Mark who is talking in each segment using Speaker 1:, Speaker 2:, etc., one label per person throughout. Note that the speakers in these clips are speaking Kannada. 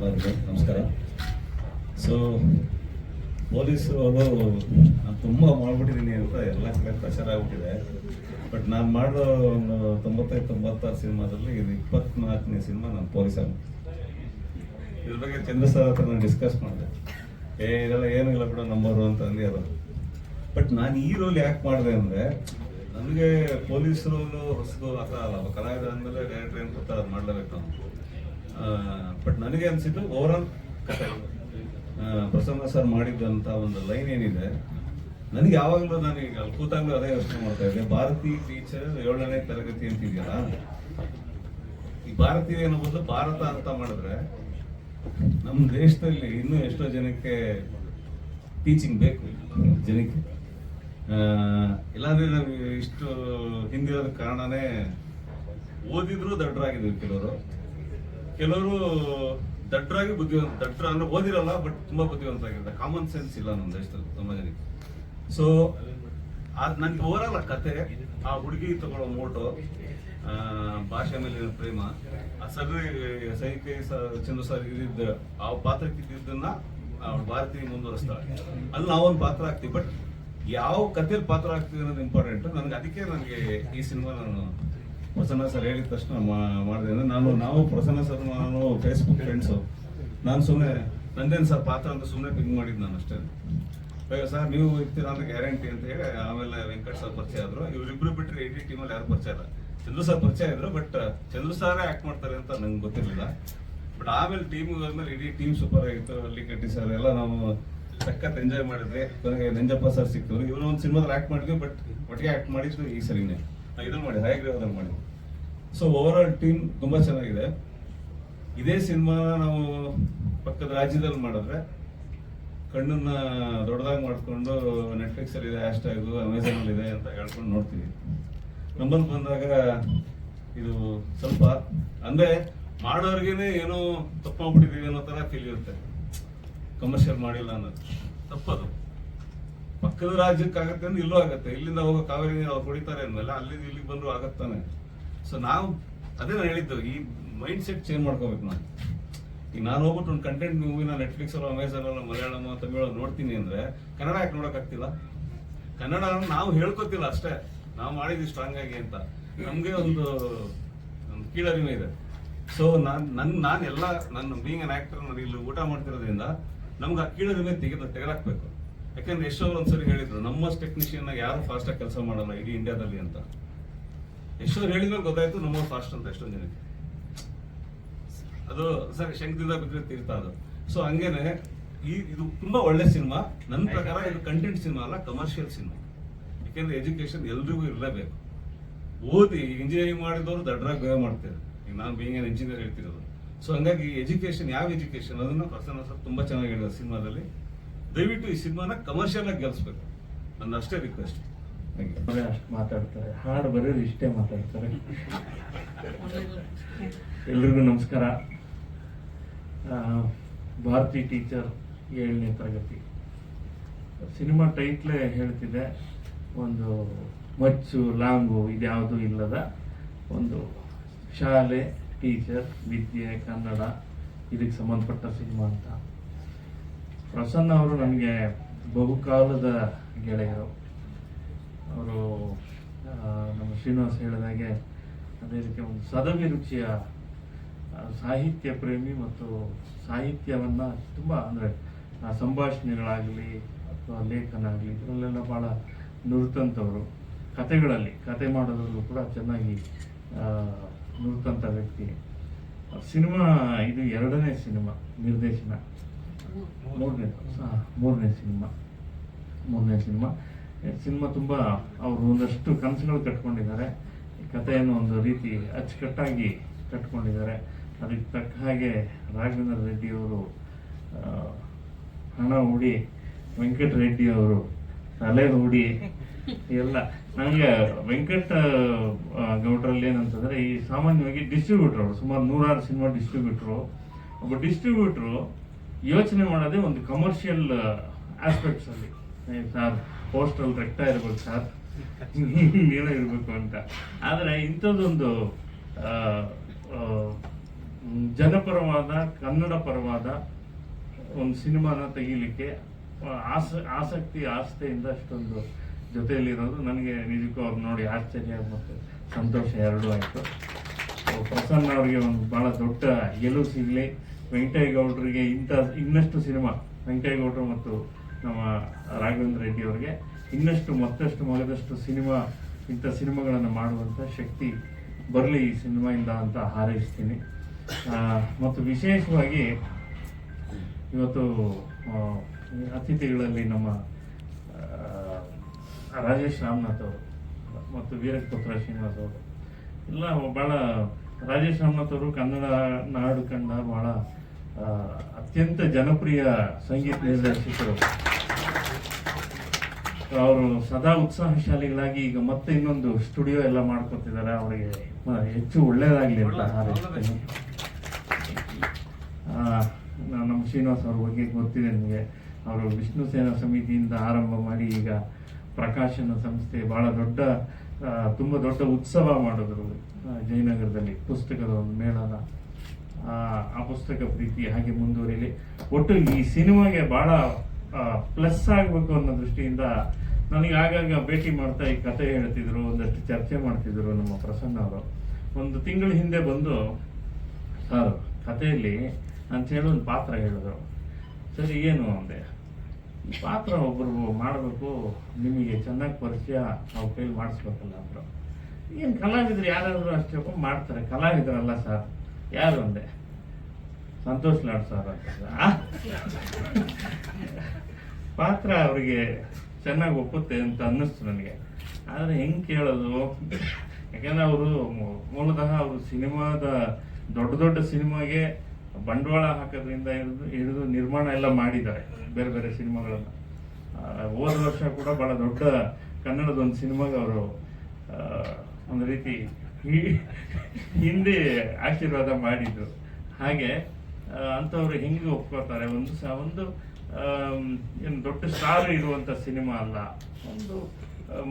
Speaker 1: ಎಲ್ಲರಿಗೂ ನಮಸ್ಕಾರ. ಸೊ ಪೊಲೀಸರು ಅದು ನಾನು ತುಂಬ ಮಾಡ್ಬಿಟ್ಟಿದ್ದೀನಿ ಅಂತ ಎಲ್ಲ ಕಡೆ ಪ್ರೆಷರ್ ಆಗ್ಬಿಟ್ಟಿದೆ. ಬಟ್ ನಾನು ಮಾಡೋ ಒಂದು ತೊಂಬತ್ತೈದು, ತೊಂಬತ್ತಾರು ಸಿನಿಮಾದಲ್ಲಿ ಇದು ಇಪ್ಪತ್ನಾಲ್ಕನೇ ಸಿನಿಮಾ ನಾನು ಪೊಲೀಸ್ ಇದ್ರ ಬಗ್ಗೆ ಚಂದ್ರ ಸರ್ ಹತ್ರ ನಾನು ಡಿಸ್ಕಸ್ ಮಾಡಿದೆ. ಏ, ಇದೆಲ್ಲ ಇಲ್ಲ ಬಿಡು ನಂಬರು ಅಂತ ಅಂದಿ ಅದು. ಬಟ್ ನಾನು ಈ ರೋಲ್ ಯಾಕೆ ಮಾಡಿದೆ ಅಂದರೆ, ನನಗೆ ಪೊಲೀಸ್ ರೋಲು ಹೊಸದು ಅಥವಾ ಅಲ್ಲ. ಒಬ್ಬ ಕಲಾವಿದ ಅಂದಮೇಲೆ ಡೈರೆಕ್ಟರ್ ಏನು ಗೊತ್ತಾ ಅದು ಮಾಡಲೇಬೇಕು ನಾವು ಬಟ್ ನನಗೆ ಅನಿಸಿದ್ದು ಓವರಾಲ್ ಪ್ರಸನ್ನ ಸರ್ ಮಾಡಿದ್ದಂಥ ಒಂದು ಲೈನ್ ಏನಿದೆ, ನನಗೆ ಯಾವಾಗಲೂ ನಾನು ಈಗ ಅಲ್ಲಿ ಕೂತಾಗಲೂ ಅದೇ ಯೋಚನೆ ಮಾಡ್ತಾ ಇದ್ದೆ ಭಾರತೀಯ ಟೀಚರ್ ಏಳನೇ ತರಗತಿ ಅಂತಿದೆಯಲ್ಲ, ಈ ಭಾರತೀಯ ಏನೋ ಭಾರತ ಅಂತ ಮಾಡಿದ್ರೆ ನಮ್ಮ ದೇಶದಲ್ಲಿ ಇನ್ನೂ ಎಷ್ಟೋ ಜನಕ್ಕೆ ಟೀಚಿಂಗ್ ಬೇಕು, ಜನಕ್ಕೆ. ಇಲ್ಲಾಂದ್ರೆ ನಾವು ಇಷ್ಟು ಹಿಂದಿರೋದ ಕಾರಣನೇ ಓದಿದ್ರು ದಡ್ಡರಾಗಿದ್ದೀವಿ ಕೆಲವರು ಕೆಲವರು ದಡ್ರಾಗಿ ಬುದ್ಧಿವಂತ ದಡ್ರ ಅಂದ್ರೆ ಓದಿರಲ್ಲ ಬಟ್ ತುಂಬಾ ಬುದ್ಧಿವಂತರಾಗಿರ್ತಾರೆ ಕಾಮನ್ ಸೆನ್ಸ್ ಇಲ್ಲ ನಮ್ಮ ದೇಶದಲ್ಲಿ ತುಂಬಾ ಜನಕ್ಕೆ. ಸೊ ನನ್ಗೆ ಓವರಾಲ್ ಆ ಕತೆ, ಆ ಹುಡುಗಿ ತಗೊಳ್ಳೋ ಮೋಟೋ ಭಾಷೆ ಮೇಲಿನ ಪ್ರೇಮ, ಆ ಸಗರಿ ಸೈಕೆ ಚಂದ್ರ ಸರ್ ಇದ್ದಿದ್ದ, ಆ ಪಾತ್ರಕ್ಕೆ ಇದ್ದಿದ್ದನ್ನ ಭಾರತೀಯ ಭಾರತಿ ಮುಂದುವರಿಸ್ತಾಳೆ. ಅಲ್ಲಿ ನಾವೊಂದು ಪಾತ್ರ ಆಗ್ತೀವಿ ಬಟ್ ಯಾವ ಕಥೆಯಲ್ಲಿ ಪಾತ್ರ ಆಗ್ತೀವಿ ಅನ್ನೋದು ಇಂಪಾರ್ಟೆಂಟ್ ನನಗೆ ಅದಕ್ಕೆ ನನಗೆ ಈ ಸಿನಿಮಾ ನಾನು ಪ್ರಸನ್ನ ಸರ್ ಹೇಳಿದ ತಕ್ಷಣ ಮಾಡಿದೆ. ಅಂದ್ರೆ ನಾನು, ನಾವು ಪ್ರಸನ್ನ ಸರ್, ನಾನು ಫೇಸ್ಬುಕ್ ಫ್ರೆಂಡ್ಸು ನಾನು ಸುಮ್ಮನೆ ನಂದೇನು ಸರ್ ಪಾತ್ರ ಅಂತ ಸುಮ್ಮನೆ ಪಿಂಗ್ ಮಾಡಿದ್ದು ನಾನು ಅಷ್ಟೇ. ಅಯ್ಯೋ ಸರ್, ನೀವು ಇರ್ತೀರಾ ಅಂತ ಗ್ಯಾರಂಟಿ ಅಂತ ಹೇಳಿ, ಆಮೇಲೆ ವೆಂಕಟ್ ಸರ್ ಪರಿಚಯ ಆದ್ರು. ಇವರಿಬ್ರು ಬಿಟ್ಟರೆ ಇಡೀ ಟೀಮಲ್ಲಿ ಯಾರು ಪರಿಚಯ ಇಲ್ಲ. ಚಂದ್ರು ಸರ್ ಪರಿಚಯ ಇದ್ರು ಬಟ್ ಚಂದ್ರು ಸಾರೇ ಆ್ಯಕ್ಟ್ ಮಾಡ್ತಾರೆ ಅಂತ ನಂಗೆ ಗೊತ್ತಿರಲಿಲ್ಲ. ಬಟ್ ಆಮೇಲೆ ಟೀಮ್ ಹೋದ್ಮೇಲೆ ಇಡೀ ಟೀಮ್ ಸೂಪರ್ ಆಗಿತ್ತು ಅಲ್ಲಿ ಕಟ್ಟಿ ಸರ್ ಎಲ್ಲ ನಾವು ಸಖತ್ ಎಂಜಾಯ್ ಮಾಡಿದ್ವಿ. ನಂಜಪ್ಪ ಸರ್ ಸಿಕ್ತವ್ರು ಇವರು ಒಂದು ಸಿನಿಮಾದಲ್ಲಿ ಆ್ಯಕ್ಟ್ ಮಾಡಿದ್ವಿ ಬಟ್ ಒಟ್ಟಿಗೆ ಆ್ಯಕ್ಟ್ ಮಾಡಿದ್ವಿ ಈ ಸರಿನೇ. ಇದನ್ನ ಮಾಡಿ ಹಯಗ್ರಹದಲ್ಲಿ ಮಾಡಿ. ಸೊ ಓವರ್ ಆಲ್ ಟೀಮ್ ತುಂಬಾ ಚೆನ್ನಾಗಿದೆ. ಇದೇ ಸಿನಿಮಾ ನಾವು ಪಕ್ಕದ ರಾಜ್ಯದಲ್ಲಿ ಮಾಡಿದ್ರೆ, ಕಣ್ಣನ್ನ ದೊಡ್ಡದಾಗಿ ಮಾಡಿಕೊಂಡು ನೆಟ್ಫ್ಲಿಕ್ಸ್ ಅಲ್ಲಿ ಇದೆ ಹ್ಯಾಶ್ ಅಮೆಝಾನ್ ಅಲ್ಲಿ ಇದೆ ಅಂತ ಹೇಳ್ಕೊಂಡು ನೋಡ್ತೀವಿ. ನಮ್ಮಲ್ಲಿ ಬಂದಾಗ ಇದು ಸ್ವಲ್ಪ, ಅಂದ್ರೆ ಮಾಡೋರ್ಗೇನೆ ಏನೋ ತಪ್ಪಾಗ್ಬಿಟ್ಟಿದೀವಿ ಅನ್ನೋ ತರ ಫೀಲ್ ಇರುತ್ತೆ. ಕಮರ್ಷಿಯಲ್ ಮಾಡಿಲ್ಲ ಅನ್ನೋದು. ತಪ್ಪದು. ಪಕ್ಕದ ರಾಜ್ಯಕ್ಕೆ ಆಗತ್ತೆ ಅಂದ್ರೆ ಇಲ್ಲೂ ಆಗತ್ತೆ. ಇಲ್ಲಿಂದ ಹೋಗೋ ಕಾವೇರಿ ನೀರು ಅವ್ರು ಕುಡಿತಾರೆ ಅಂದ್ಮೇಲೆ ಅಲ್ಲಿಂದ ಇಲ್ಲಿಗೆ ಬಂದ್ರು ಆಗತ್ತಾನೆ. ಸೊ ನಾವು ಅದೇ ನಾನು ಹೇಳಿದ್ದು, ಈ ಮೈಂಡ್ ಸೆಟ್ ಚೇಂಜ್ ಮಾಡ್ಕೋಬೇಕು ನಾನು ಈಗ ನಾನು ಹೋಗ್ಬಿಟ್ಟು ಒಂದು ಕಂಟೆಂಟ್ ಮೂವಿನ ನೆಟ್ಫ್ಲಿಕ್ಸ್ ಅಲ್ಲೋ ಅಮೆಝಾನ್ ಅಲ್ಲೋ ಮಲಯಾಳಮ ತಮಿಳು ನೋಡ್ತೀನಿ ಅಂದ್ರೆ ಕನ್ನಡ ಯಾಕೆ ನೋಡೋಕ್ಕಾಗ್ತಿಲ್ಲ? ಕನ್ನಡ ನಾವು ಹೇಳ್ಕೊತಿಲ್ಲ ಅಷ್ಟೇ. ನಾವು ಮಾಡಿದ್ವಿ ಸ್ಟ್ರಾಂಗ್ ಆಗಿ ಅಂತ. ನಮಗೆ ಒಂದು ಕೀಳರಿಮೆ ಇದೆ. ಸೊ ನಾನು, ನನ್ ನಾನು ಎಲ್ಲ ನನ್ನ ಬೀಂಗ್ ಅನ್ ಆಕ್ಟರ್ ನಾನು ಇಲ್ಲಿ ಊಟ ಮಾಡ್ತಿರೋದ್ರಿಂದ ನಮ್ಗೆ ಆ ಕೀಳರಿಮೆ ತೆಗೆದು ತೆಗೆದಾಕ್ಬೇಕು. ಯಾಕಂದ್ರೆ ಎಷ್ಟೋ ಒಂದ್ಸರಿ ಹೇಳಿದ್ರು ನಮ್ಮ ಟೆಕ್ನಿಷಿಯನ್ ಯಾರು ಫಾಸ್ಟ್ ಆಗಿ ಕೆಲಸ ಮಾಡಲ್ಲ ಇಡೀ ಇಂಡಿಯಾದಲ್ಲಿ ಅಂತ. ಎಷ್ಟೋ ಹೇಳಿದ್ಮೇಲೆ ಗೊತ್ತಾಯ್ತು ನಮ್ಮ ಫಾಸ್ಟ್ ಅಂತ ಎಷ್ಟೊಂದು ಜನಕ್ಕೆ. ಅದು ಸರಿ ಶಂಕದಿಂದ ಬಿದ್ದರೆ ತೀರ್ಥ ಅದು. ಸೊ ಹಂಗೇನೆ ಈ ಇದು ತುಂಬಾ ಒಳ್ಳೆ ಸಿನಿಮಾ. ನನ್ನ ಪ್ರಕಾರ ಇದು ಕಂಟೆಂಟ್ ಸಿನಿಮಾ ಅಲ್ಲ ಕಮರ್ಷಿಯಲ್ ಸಿನಿಮಾ. ಯಾಕೆಂದ್ರೆ ಎಜುಕೇಶನ್ ಎಲ್ರಿಗೂ ಇರಲೇಬೇಕು. ಓದಿ ಇಂಜಿನಿಯರಿಂಗ್ ಮಾಡಿದವರು ದಡ್ರಾಗಿ ಬೇಗ ಮಾಡ್ತಾರೆ. ಈಗ ನಾನು ಬೀಂಗ್ ಏನ್ ಇಂಜಿನಿಯರ್ ಹೇಳ್ತಿರೋದು. ಸೊ ಹಂಗಾಗಿ ಎಜುಕೇಶನ್ ಯಾವ ಎಜುಕೇಶನ್ ಅದನ್ನು ಪ್ರಸನ್ನ ಸರ್ ತುಂಬಾ ಚೆನ್ನಾಗಿ ಹೇಳಿದ್ರು ಸಿನಿಮಾದಲ್ಲಿ. ದಯವಿಟ್ಟು ಈ ಸಿನಿಮಾನ ಕಮರ್ಷಿಯಲ್ ಆಗಿ ಗೆಲ್ಸ್ಬೇಕು. ನನ್ನ ಅಷ್ಟೇ ರಿಕ್ವೆಸ್ಟ್
Speaker 2: ಅಷ್ಟು ಮಾತಾಡ್ತಾರೆ. ಹಾಡು ಬರೋರು ಇಷ್ಟೇ ಮಾತಾಡ್ತಾರೆ. ಎಲ್ರಿಗೂ ನಮಸ್ಕಾರ. ಭಾರತಿ ಟೀಚರ್ ಏಳನೇ ತರಗತಿ. ಸಿನಿಮಾ ಟೈಟ್ಲೇ ಹೇಳ್ತಿದೆ. ಒಂದು ಮಚ್ಚು, ಲಾಂಗು ಇದ್ಯಾವುದು ಇಲ್ಲದ ಒಂದು ಶಾಲೆ ಟೀಚರ್ ವಿದ್ಯೆ, ಕನ್ನಡ, ಇದಕ್ಕೆ ಸಂಬಂಧಪಟ್ಟ ಸಿನಿಮಾ ಅಂತ. ಪ್ರಸನ್ನ ಅವರು ನನಗೆ ಬಹುಕಾಲದ ಗೆಳೆಯರು. ಅವರು ನಮ್ಮ ಶ್ರೀನಿವಾಸ್ ಹೇಳಿದಾಗೆ ಅದೇ ರೀತಿ ಒಂದು ಸದಭಿರುಚಿಯ ರುಚಿಯ ಸಾಹಿತ್ಯ ಪ್ರೇಮಿ ಮತ್ತು ಸಾಹಿತ್ಯವನ್ನು ತುಂಬ ಅಂದರೆ ಸಂಭಾಷಣೆಗಳಾಗಲಿ ಅಥವಾ ಲೇಖನ ಆಗಲಿ ಇದರಲ್ಲೆಲ್ಲ ಭಾಳ ನುರಿತಂಥವರು ಕತೆಗಳಲ್ಲಿ ಕತೆ ಮಾಡೋದ್ರಲ್ಲೂ ಕೂಡ ಚೆನ್ನಾಗಿ ನುರಿತಂಥ ವ್ಯಕ್ತಿ. ಸಿನಿಮಾ ಇದು ಎರಡನೇ ಸಿನಿಮಾ, ನಿರ್ದೇಶನ. ಮೂರನೇ ಮೂರನೇ ಸಿನಿಮಾ. ಮೂರನೇ ಸಿನಿಮಾ. ಸಿನಿಮಾ ತುಂಬ ಅವರು ಒಂದಷ್ಟು ಕನಸುಗಳು ಕಟ್ಕೊಂಡಿದ್ದಾರೆ. ಕಥೆಯನ್ನು ಒಂದು ರೀತಿ ಅಚ್ಚುಕಟ್ಟಾಗಿ ಕಟ್ಕೊಂಡಿದ್ದಾರೆ. ಅದಕ್ಕೆ ತಕ್ಕ ಹಾಗೆ ರಾಘವೇಂದ್ರ ರೆಡ್ಡಿಯವರು ಹಣ ಹೂಡಿ ವೆಂಕಟ ರೆಡ್ಡಿಯವರು ತಲೆ ಹೂಡಿ ಎಲ್ಲ. ನನಗೆ ವೆಂಕಟ ಗೌಡ್ರಲ್ಲಿ ಏನಂತಂದ್ರೆ ಈ ಸಾಮಾನ್ಯವಾಗಿ ಡಿಸ್ಟ್ರಿಬ್ಯೂಟರ್ ಅವರು. ಸುಮಾರು ನೂರಾರು ಸಿನಿಮಾ ಡಿಸ್ಟ್ರಿಬ್ಯೂಟ್ರು ಒಬ್ಬ ಡಿಸ್ಟ್ರಿಬ್ಯೂಟ್ರು ಯೋಚನೆ ಮಾಡೋದೇ ಒಂದು ಕಮರ್ಷಿಯಲ್ ಆಸ್ಪೆಕ್ಟ್ಸ್ ಅಲ್ಲಿ. ಏ ಸರ್ ಪೋಸ್ಟಲ್ ರೆಕ್ಟ ಇರ್ಬೇಕು ಸರ್ ಏನೋ ಇರಬೇಕು ಅಂತ. ಆದರೆ ಇಂಥದ್ದೊಂದು ಜನಪರವಾದ ಕನ್ನಡ ಪರವಾದ ಒಂದು ಸಿನಿಮಾನ ತೆಗೀಲಿಕ್ಕೆ ಆಸ, ಆಸಕ್ತಿ ಆಸ್ತೆಯಿಂದ ಅಷ್ಟೊಂದು ಜೊತೆಯಲ್ಲಿರೋದು ನನಗೆ ನಿಜಕ್ಕೂ ಅವ್ರು ನೋಡಿ ಆಶ್ಚರ್ಯ ಮತ್ತು ಸಂತೋಷ ಎರಡೂ ಆಯಿತು. ಪ್ರಸನ್ನ ಅವರಿಗೆ ಒಂದು ಭಾಳ ದೊಡ್ಡ ಗೆಲುವು ಸಿಗಲಿ. ವೆಂಕಟೇಗೌಡರಿಗೆ ಇಂಥ ಇನ್ನಷ್ಟು ಸಿನಿಮಾ ವೆಂಕಟೇಗೌಡರು ಮತ್ತು ನಮ್ಮ ರಾಘವೇಂದ್ರ ರೆಡ್ಡಿ ಅವರಿಗೆ ಇನ್ನಷ್ಟು ಮತ್ತಷ್ಟು ಮಗದಷ್ಟು ಸಿನಿಮಾ, ಇಂಥ ಸಿನಿಮಾಗಳನ್ನು ಮಾಡುವಂಥ ಶಕ್ತಿ ಬರಲಿ ಈ ಸಿನಿಮಾಯಿಂದ ಅಂತ ಹಾರೈಸ್ತೀನಿ. ಮತ್ತು ವಿಶೇಷವಾಗಿ ಇವತ್ತು ಅತಿಥಿಗಳಲ್ಲಿ ನಮ್ಮ ರಾಜೇಶ್ ರಾಮನಾಥ್ ಅವರು ಮತ್ತು ವೀರಪುತ್ರ ಶ್ರೀನಿವಾಸ್ ಅವರು, ಎಲ್ಲ ಬಹಳ ರಾಜೇಶ್ ಅವರು ಕನ್ನಡ ನಾಡು ಕಂಡ ಬಹಳ ಅತ್ಯಂತ ಜನಪ್ರಿಯ ಸಂಗೀತ ನಿರ್ದೇಶಕರು. ಅವರು ಸದಾ ಉತ್ಸಾಹಶಾಲಿಗಳಾಗಿ ಈಗ ಮತ್ತೆ ಇನ್ನೊಂದು ಸ್ಟುಡಿಯೋ ಎಲ್ಲ ಮಾಡ್ಕೊತಿದ್ದಾರೆ. ಅವರಿಗೆ ಹೆಚ್ಚು ಒಳ್ಳೇದಾಗ್ಲಿ ಅಂತ ನಮ್ಮ ಶ್ರೀನಿವಾಸ್ ಅವ್ರ ಬಗ್ಗೆ ಗೊತ್ತಿದೆ ನಿಮಗೆ. ಅವರು ವಿಷ್ಣು ಸೇನಾ ಸಮಿತಿಯಿಂದ ಆರಂಭ ಮಾಡಿ ಈಗ ಪ್ರಕಾಶನ ಸಂಸ್ಥೆ, ಬಹಳ ದೊಡ್ಡ ತುಂಬ ದೊಡ್ಡ ಉತ್ಸವ ಮಾಡಿದ್ರು ಜಯನಗರದಲ್ಲಿ ಪುಸ್ತಕದ ಒಂದು ಮೇಳನ ಆ, ಪುಸ್ತಕ ಪ್ರೀತಿ ಹಾಗೆ ಮುಂದುವರಿಲಿ. ಒಟ್ಟು ಈ ಸಿನಿಮಾಗೆ ಬಹಳ ಪ್ಲಸ್ ಆಗಬೇಕು ಅನ್ನೋ ದೃಷ್ಟಿಯಿಂದ ನನಗೆ ಆಗಾಗ ಭೇಟಿ ಮಾಡ್ತಾ ಈ ಕತೆ ಹೇಳ್ತಿದ್ರು ಒಂದಷ್ಟು ಚರ್ಚೆ ಮಾಡ್ತಿದ್ರು ನಮ್ಮ ಪ್ರಸನ್ನ ಅವರು. ಒಂದು ತಿಂಗಳ ಹಿಂದೆ ಬಂದು ಸರ್ ಕಥೆಯಲ್ಲಿ ಅಂತ ಹೇಳಿ ಒಂದು ಪಾತ್ರ ಹೇಳಿದ್ರು. ಸರಿ ಏನು ಅಂದೆ? ಪಾತ್ರ ಒಬ್ಬರು ಮಾಡಬೇಕು, ನಿಮಗೆ ಚೆನ್ನಾಗಿ ಪರಿಚಯ ನಾವು ಕೈಲಿ ಮಾಡಿಸ್ಬೇಕಲ್ಲ ಅಂದರು. ಏನು ಕಲಾವಿದ್ರು ಯಾರಾದರೂ ಅಷ್ಟೇ ಮಾಡ್ತಾರೆ. ಕಲಾವಿದರಲ್ಲ ಸರ್, ಯಾರು ಅಂದೆ? ಸಂತೋಷ್ ಲಾಡ್ ಸರ್ ಅಂತ? ಪಾತ್ರ ಅವರಿಗೆ ಚೆನ್ನಾಗಿ ಒಪ್ಪುತ್ತೆ ಅಂತ ಅನ್ನಿಸ್ತು ನನಗೆ. ಆದರೆ ಹೆಂಗೆ ಕೇಳೋದು? ಯಾಕಂದ್ರೆ ಅವರು ಮೂಲತಃ ಅವರು ಸಿನಿಮಾದ ದೊಡ್ಡ ದೊಡ್ಡ ಸಿನಿಮಾಗೆ ಬಂಡವಾಳ ಹಾಕೋದ್ರಿಂದ ಹಿಡಿದು ಹಿಡಿದು ನಿರ್ಮಾಣ ಎಲ್ಲ ಮಾಡಿದ್ದಾರೆ. ಬೇರೆ ಬೇರೆ ಸಿನಿಮಾಗಳನ್ನು. ಹೋದ ವರ್ಷ ಕೂಡ ಬಹಳ ದೊಡ್ಡ ಕನ್ನಡದ ಒಂದು ಸಿನಿಮಾಗೆ ಅವರು ಒಂದು ರೀತಿ ಹಿಂದಿ ಆಶೀರ್ವಾದ ಮಾಡಿದ್ರು. ಹಾಗೆ ಅಂಥವ್ರು ಹೆಂಗೆ ಒಪ್ಕೋತಾರೆ ಒಂದು ಸಹ ಒಂದು ಏನು ದೊಡ್ಡ ಸ್ಟಾರ್ ಇರುವಂಥ ಸಿನಿಮಾ ಅಲ್ಲ. ಒಂದು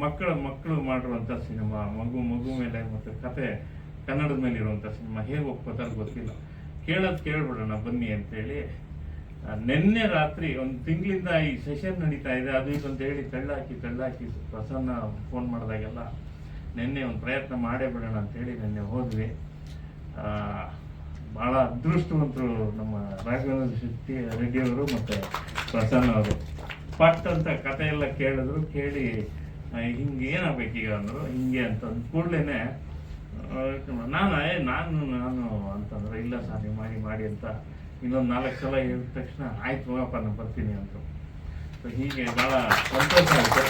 Speaker 2: ಮಕ್ಕಳ, ಮಕ್ಕಳು ಮಾಡಿರುವಂಥ ಸಿನಿಮಾ, ಮಗು ಮಗು ಮೇಲೆ ಮತ್ತು ಕತೆ ಕನ್ನಡದ ಮೇಲೆ ಇರುವಂಥ ಸಿನಿಮಾ ಹೇಗೆ ಒಪ್ಕೋತಾರೆ ಗೊತ್ತಿಲ್ಲ. ಕೇಳೋದು ಕೇಳ್ಬಿಡೋಣ, ಬನ್ನಿ ಅಂತೇಳಿ. ನಿನ್ನೆ ರಾತ್ರಿ ಒಂದು ತಿಂಗಳಿಂದ ಈ ಸೆಷನ್ ನಡೀತಾ ಇದೆ, ಅದು ಇದು ಅಂತ ಹೇಳಿ ತಳ್ಳಾಕಿ ತಳ್ಳಾಕಿ ಪ್ರಸನ್ನ ಫೋನ್ ಮಾಡಿದಾಗೆಲ್ಲ ನಿನ್ನೆ ಒಂದು ಪ್ರಯತ್ನ ಮಾಡೇ ಬಿಡೋಣ ಅಂತೇಳಿ ನಿನ್ನೆ ಹೋದ್ವಿ. ಭಾಳ ಅದೃಷ್ಟವಂತರು ನಮ್ಮ ರಾಘವೇಂದ್ರ ಶೆಟ್ಟಿ ರೆಡ್ಡಿಯವರು ಮತ್ತು ಪ್ರಸನ್ನ ಅವರು. ಪಟ್ ಅಂತ ಕತೆ ಎಲ್ಲ ಕೇಳಿದ್ರು, ಕೇಳಿ ಹಿಂಗೆ ಏನಾಗಬೇಕೀಗ ಅಂದರು, ಹಿಂಗೆ ಅಂತ ಅಂದ ಕೂಡಲೇ ನಾನು ನಾನು ನಾನು ಅಂತಂದ್ರೆ, ಇಲ್ಲ ಸರ್, ನೀವು ಮಾಡಿ ಮಾಡಿ ಅಂತ ಇನ್ನೊಂದು ನಾಲ್ಕು ಸಲ ಹೇಳಿದ ತಕ್ಷಣ, ಆಯ್ತು ಹೋಗಪ್ಪ ನಾನು ಬರ್ತೀನಿ ಅಂತ. ಸೊ ಹೀಗೆ ಭಾಳ ಸಂತೋಷ ಆಯಿತು.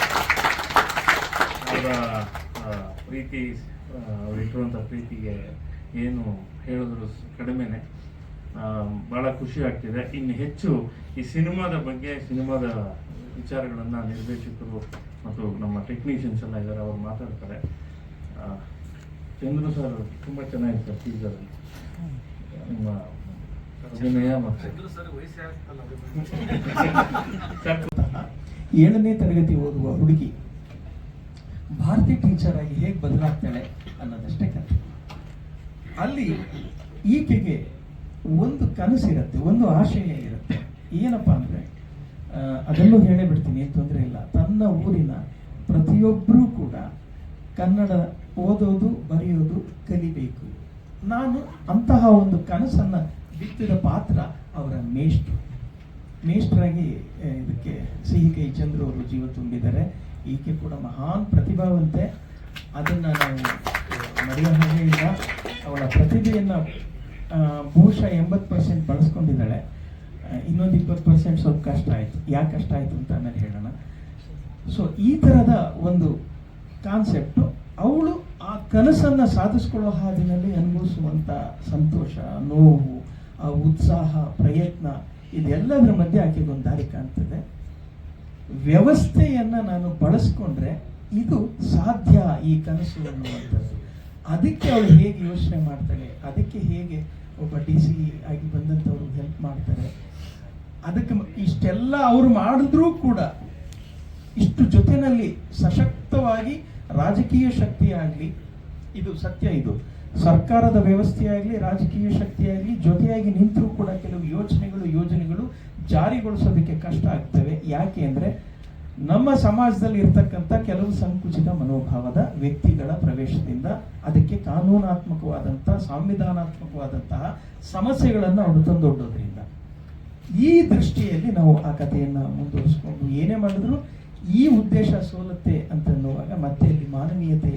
Speaker 2: ಅವರ ಪ್ರೀತಿ ಅವರಿಟ್ಟಿರುವಂಥ ಪ್ರೀತಿಗೆ ಏನು ಹೇಳಿದ್ರು ಕಡಿಮೆನೆ. ಭಾಳ ಖುಷಿ ಆಗ್ತಿದೆ. ಇನ್ನು ಹೆಚ್ಚು ಈ ಸಿನಿಮಾದ ಬಗ್ಗೆ, ಸಿನಿಮಾದ ವಿಚಾರಗಳನ್ನು ನಿರ್ದೇಶಕರು ಮತ್ತು ನಮ್ಮ ಟೆಕ್ನಿಷಿಯನ್ಸ್ ಎಲ್ಲ ಇದ್ದಾರೆ, ಅವ್ರು ಮಾತಾಡ್ತಾರೆ. ಚಂದ್ರು ಸರ್ ತುಂಬ ಚೆನ್ನಾಗಿದೆ ಸರ್ ಟೀಚರ್ ನಿಮ್ಮ ಅಭಿನಯ ಮತ್ತು.
Speaker 3: ಏಳನೇ ತರಗತಿ ಓದುವ ಹುಡುಗಿ ಭಾರತೀಯ ಟೀಚರ್ ಆಗಿ ಹೇಗೆ ಬದಲಾಗ್ತಾಳೆ ಅನ್ನೋದಷ್ಟೇ ಕಥೆ. ಅಲ್ಲಿ ಈಕೆಗೆ ಒಂದು ಕನಸಿರುತ್ತೆ ಒಂದು ಆಶಯ ಇರುತ್ತೆ. ಏನಪ್ಪ ಅಂದ್ರೆ ಅದನ್ನು ಹೇಳೇ ಬಿಡ್ತೀನಿ ಏನು ತೊಂದರೆ ಇಲ್ಲ. ತನ್ನ ಊರಿನ ಪ್ರತಿಯೊಬ್ಬರೂ ಕೂಡ ಕನ್ನಡ ಓದೋದು, ಬರೆಯೋದು, ಕಲಿಬೇಕು. ನಾನು ಅಂತಹ ಒಂದು ಕನಸನ್ನ ಬಿತ್ತಿದ ಪಾತ್ರ ಅವರ ಮೇಷ್ಟ್ರು. ಮೇಷ್ಟ್ರಾಗಿ ಇದಕ್ಕೆ ಸಿಹಿ ಕೈ ಚಂದ್ರು ಅವರು ಜೀವ ತುಂಬಿದ್ದಾರೆ. ಈಕೆ ಕೂಡ ಮಹಾನ್ ಪ್ರತಿಭಾವಂತೆ ಅದನ್ನ ನಾವು ಮರೆಯೋ ಹಾಗೆ ಇಲ್ಲ ಅವಳ ಪ್ರತಿಭೆಯನ್ನ ಬಹುಶಃ ಎಂಬತ್ತು ಪರ್ಸೆಂಟ್ ಬಳಸ್ಕೊಂಡಿದ್ದಾಳೆ. ಇನ್ನೊಂದು ಇಪ್ಪತ್ತು ಪರ್ಸೆಂಟ್ ಸ್ವಲ್ಪ ಕಷ್ಟ ಆಯ್ತು. ಯಾಕೆ ಕಷ್ಟ ಆಯ್ತು ಅಂತ ನಾನು ಹೇಳೋಣ. ಸೊ ಈ ತರದ ಒಂದು ಕಾನ್ಸೆಪ್ಟು ಅವಳು ಕನಸನ್ನ ಸಾಧಿಸ್ಕೊಳ್ಳೋ ಹಾದಿನಲ್ಲಿ ಅನುಭವಿಸುವಂತ ಸಂತೋಷ, ನೋವು, ಆ ಉತ್ಸಾಹ, ಪ್ರಯತ್ನ, ಇದೆಲ್ಲದರ ಮಧ್ಯೆ ಆಕೆಗೊಂದು ದಾರಿ ಕಾಣ್ತದೆ. ವ್ಯವಸ್ಥೆಯನ್ನ ನಾನು ಬಳಸ್ಕೊಂಡ್ರೆ ಇದು ಸಾಧ್ಯ ಈ ಕನಸು ಅನ್ನುವಂಥದ್ದು. ಅದಕ್ಕೆ ಅವಳು ಹೇಗೆ ಯೋಚನೆ ಮಾಡ್ತಾಳೆ, ಅದಕ್ಕೆ ಹೇಗೆ ಒಬ್ಬ ಡಿ ಸಿ ಆಗಿ ಬಂದಂಥವ್ರು ಹೆಲ್ಪ್ ಮಾಡ್ತಾರೆ, ಅದಕ್ಕೆ ಇಷ್ಟೆಲ್ಲ ಅವ್ರು ಮಾಡಿದ್ರೂ ಕೂಡ ಇಷ್ಟು ಜೊತೆನಲ್ಲಿ ಸಶಕ್ತವಾಗಿ ರಾಜಕೀಯ ಶಕ್ತಿಯಾಗಲಿ ಇದು ಸತ್ಯ ಇದು. ಸರ್ಕಾರದ ವ್ಯವಸ್ಥೆಯಾಗಲಿ, ರಾಜಕೀಯ ಶಕ್ತಿಯಾಗಲಿ, ಜೊತೆಯಾಗಿ ನಿಂತರೂ ಕೂಡ ಕೆಲವು ಯೋಜನೆಗಳು ಯೋಜನೆಗಳು ಜಾರಿಗೊಳಿಸೋದಕ್ಕೆ ಕಷ್ಟ ಆಗ್ತವೆ. ಯಾಕೆ ಅಂದರೆ ನಮ್ಮ ಸಮಾಜದಲ್ಲಿ ಇರ್ತಕ್ಕಂಥ ಕೆಲವು ಸಂಕುಚಿತ ಮನೋಭಾವದ ವ್ಯಕ್ತಿಗಳ ಪ್ರವೇಶದಿಂದ ಅದಕ್ಕೆ ಕಾನೂನಾತ್ಮಕವಾದಂತಹ ಸಾಂವಿಧಾನಾತ್ಮಕವಾದಂತಹ ಸಮಸ್ಯೆಗಳನ್ನು ಅವರು ತಂದೊಡ್ಡೋದ್ರಿಂದ. ಈ ದೃಷ್ಟಿಯಲ್ಲಿ ನಾವು ಆ ಕಥೆಯನ್ನು ಮುಂದುವರಿಸ್ಕೊಂಡು ಏನೇ ಮಾಡಿದ್ರು ಈ ಉದ್ದೇಶ ಸೋಲುತ್ತೆ ಅಂತನ್ನುವಾಗ ಮತ್ತೆ ಇಲ್ಲಿ ಮಾನವೀಯತೆ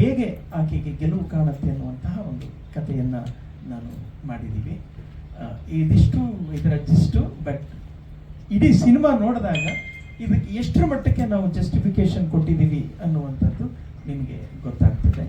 Speaker 3: ಹೇಗೆ ಆಕೆಗೆ ಗೆಲುವು ಕಾಣುತ್ತೆ ಅನ್ನುವಂತಹ ಒಂದು ಕಥೆಯನ್ನು ನಾನು ಮಾಡಿದ್ದೀವಿ ಇದಿಷ್ಟು ಇದರ ಜಿಸ್ಟು ಬಟ್ ಇಡೀ ಸಿನಿಮಾ ನೋಡಿದಾಗ ಇದಕ್ಕೆ ಎಷ್ಟರ ಮಟ್ಟಕ್ಕೆ ನಾವು ಜಸ್ಟಿಫಿಕೇಶನ್ ಕೊಟ್ಟಿದ್ದೀವಿ ಅನ್ನುವಂಥದ್ದು ನಿಮಗೆ ಗೊತ್ತಾಗ್ತದೆ.